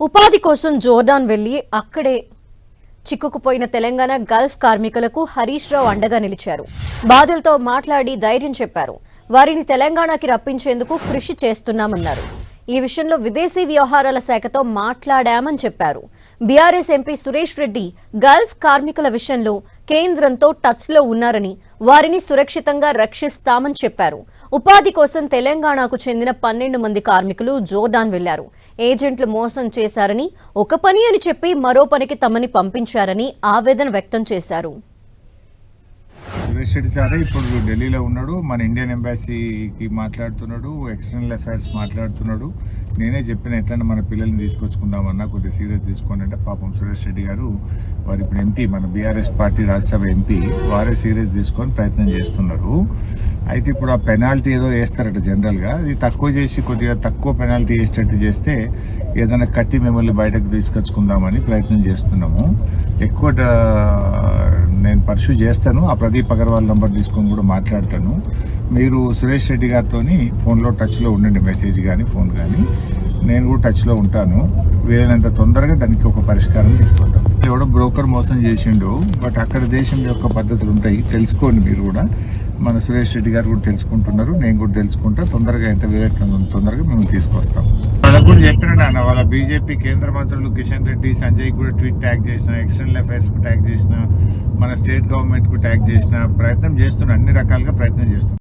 ఉపాధి కోసం జోర్డాన్ వెళ్ళి అక్కడే చిక్కుకుపోయిన తెలంగాణ గల్ఫ్ కార్మికులకు హరీష్ రావు అండగా నిలిచారు. బాధలతో మాట్లాడి ధైర్యం చెప్పారు. వారిని తెలంగాణకి రప్పించేందుకు కృషి చేస్తున్నామన్నారు. ఈ విషయంలో విదేశీ వ్యవహారాల శాఖతో మాట్లాడామని చెప్పారు. BRS MP Suresh Reddy Gulf కార్మికుల విషయంలో కేంద్రంతో టచ్లో ఉన్నారని వారిని సురక్షితంగా రక్షిస్తామని చెప్పారు. ఉపాధి కోసం తెలంగాణకు చెందిన పన్నెండు మంది కార్మికులు జోర్డాన్ వెళ్ళారు. ఏజెంట్లు మోసం చేశారని ఒక పని అని చెప్పి మరో పనికి తమని పంపించారని ఆవేదన వ్యక్తం చేశారు. అరెస్టెడ్ సారే ఇప్పుడు ఢిల్లీలో ఉన్నాడు. మన ఇండియన్ ఎంబాసీకి మాట్లాడుతున్నాడు. ఎక్స్టర్నల్ అఫైర్స్ మాట్లాడుతున్నాడు. నేనే చెప్పిన ఎట్లన్నా మన పిల్లల్ని తీసుకొచ్చుకుందామన్నా కొద్దిగా సీరియస్ తీసుకోండి అంటే పాపం సురేష్ రెడ్డి గారు వారు ఇప్పుడు ఎంపీ మన బీఆర్ఎస్ పార్టీ రాజ్యసభ ఎంపీ వారే సీరియస్ తీసుకొని ప్రయత్నం చేస్తున్నారు. అయితే ఇప్పుడు ఆ పెనాల్టీ ఏదో వేస్తారట జనరల్గా. ఇది తక్కువ చేసి కొద్దిగా తక్కువ పెనాల్టీ వేసేటట్టు చేస్తే ఏదైనా కట్టి మిమ్మల్ని బయటకు తీసుకొచ్చుకుందామని ప్రయత్నం చేస్తున్నాము. ఎక్కువ డ- చేస్తాను. ఆ ప్రదీప్ అగర్వాల్ నెంబర్ తీసుకొని కూడా మాట్లాడతాను. మీరు సురేష్ రెడ్డి గారితో ఫోన్లో టచ్లో ఉండండి మెసేజ్ కానీ ఫోన్ కానీ నేను కూడా టచ్లో ఉంటాను. వీలైనంత తొందరగా దానికి ఒక పరిష్కారం తీసుకుంటాం ఎవడో బ్రోకర్ మోసం చేసిండు బట్ అక్కడ దేశం యొక్క పద్ధతులు ఉంటాయి. తెలుసుకోండి మీరు కూడా. మన సురేష్ రెడ్డి గారు కూడా తెలుసుకుంటున్నారు. నేను కూడా తెలుసుకుంటా. తొందరగా ఎంత వీలైతే తొందరగా మేము తీసుకొస్తాం. వాళ్ళకు కూడా చెప్పిన నాన్న వాళ్ళ బీజేపీ కేంద్ర మంత్రులు కిషన్ రెడ్డి సంజయ్ కూడా ట్వీట్ ట్యాగ్ చేసిన ఎక్స్టర్నల్ అఫైర్స్కు ట్యాగ్ చేసిన మన స్టేట్ గవర్నమెంట్కు ట్యాగ్ చేసిన ప్రయత్నం చేస్తున్నా అన్ని రకాలుగా ప్రయత్నం చేస్తున్నాం